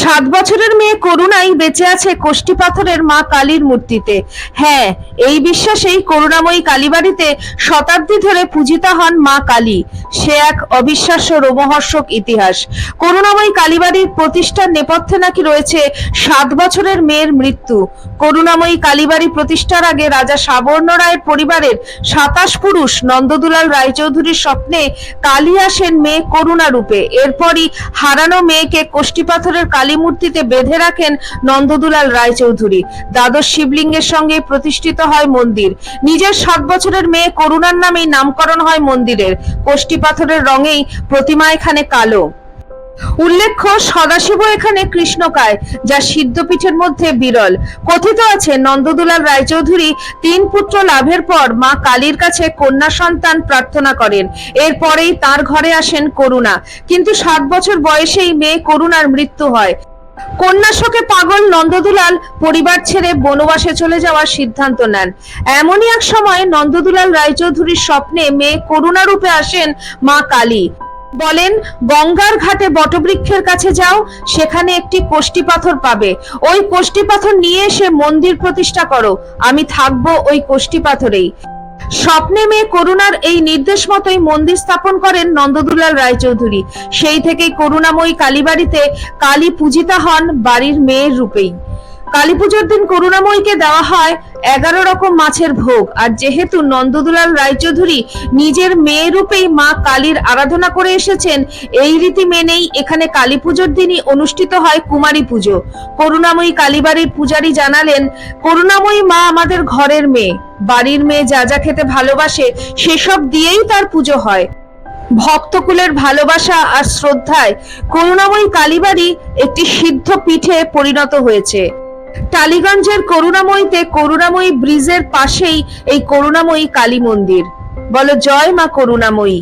সাত বছরের মেয়ে করুণাই বেঁচে আছে কোষ্টি পাথরের মা কালীর মূর্তিতে। হ্যাঁ এই বিশ্বাসেই করুণাময়ী কালীবাড়িতে শতাব্দী ধরে পূজিতা হন মা কালী। সে এক অবিশ্বাস্য রোমহর্ষক ইতিহাস। করুণাময়ী কালীবাড়ির প্রতিষ্ঠার নেপথ্যে নাকি রয়েছে সাত বছরের মেয়ের মৃত্যু। করুণাময়ী কালীবাড়ি প্রতিষ্ঠার আগে রাজা সাবর্ণ রায়ের পরিবারের সাতাশ পুরুষ নন্দদুলাল রায়চৌধুরীর স্বপ্নে কালী আসেন মেয়ে করুণা রূপে এরপরই হারানো মেয়েকে কোষ্টি পাথরের কালী মূর্তিতে বেঁধে রাখেন নন্দদুলাল রায়চৌধুরী। দ্বাদশ শিবলিঙ্গের সঙ্গে প্রতিষ্ঠিত হয় মন্দির। নিজের সাত বছরের মেয়ে করুণার নামেই নামকরণ হয় মন্দিরের। কোষ্টি পাথরের রঙেই প্রতিমা এখানে কালো। উল্লেখ্য, সদাশিব এখানে কৃষ্ণকায়, যা সিদ্ধপীঠের মধ্যে বিরল। কথিত আছে, নন্দদুলাল রায়চৌধুরী তিন পুত্র লাভের পর মা কালীর কাছে কন্যা সন্তান প্রার্থনা করেন। এরপরেই তার ঘরে আসেন করুণা। কিন্তু সাত বছর বয়সেই মেয়ে করুণার মৃত্যু হয়। কন্যা শোকে পাগল নন্দদুলাল পরিবার ছেড়ে বনবাসে চলে যাওয়ার সিদ্ধান্ত নেন। এমনই এক সময় নন্দদুলাল রায়চৌধুরীর স্বপ্নে মেয়ে করুণা রূপে আসেন মা কালী। বলেন, গঙ্গার ঘাটে বটবৃক্ষের কাছে যাও, সেখানে একটি কোষ্টি পাথর পাবে। ওই কোষ্টি পাথর নিয়ে এসে মন্দির প্রতিষ্ঠা করো। আমি থাকব ওই কোষ্টি পাথরেই। স্বপ্নে মেয়ে করুণার এই নির্দেশ মতোই মন্দির স্থাপন করেন নন্দদুলাল রায়চৌধুরী। সেই থেকেই করুণাময়ী কালীবাড়িতে কালী পূজিতা হন বাড়ির মেয়ের রূপেই। কালী পুজোর দিন করুণাময়ীকে দেওয়া হয় এগারো রকম মাছের ভোগ। আর যেহেতু নন্দদুলাল রায়চৌধুরী নিজের মেয়ে রূপেই মা কালীর আরাধনা করে এসেছেন, এই রীতি মেনেই এখানে কালী পুজোর দিনই অনুষ্ঠিত হয় কুমারী পুজো। করুণাময়ী কালীবাড়ির পূজারী জানালেন, করুণাময়ী মা আমাদের ঘরের মেয়ে। বাড়ির মেয়ে যা যা খেতে ভালোবাসে, সেসব দিয়েই তার পুজো হয়। ভক্তকুলের ভালোবাসা আর শ্রদ্ধায় করুণাময়ী কালীবাড়ি একটি সিদ্ধ পীঠে পরিণত হয়েছে। টালিগঞ্জের করুণাময়ীতে করুণাময়ী ব্রিজের পাশেই এই করুণাময়ী কালী মন্দির। বলো জয় মা করুণাময়ী।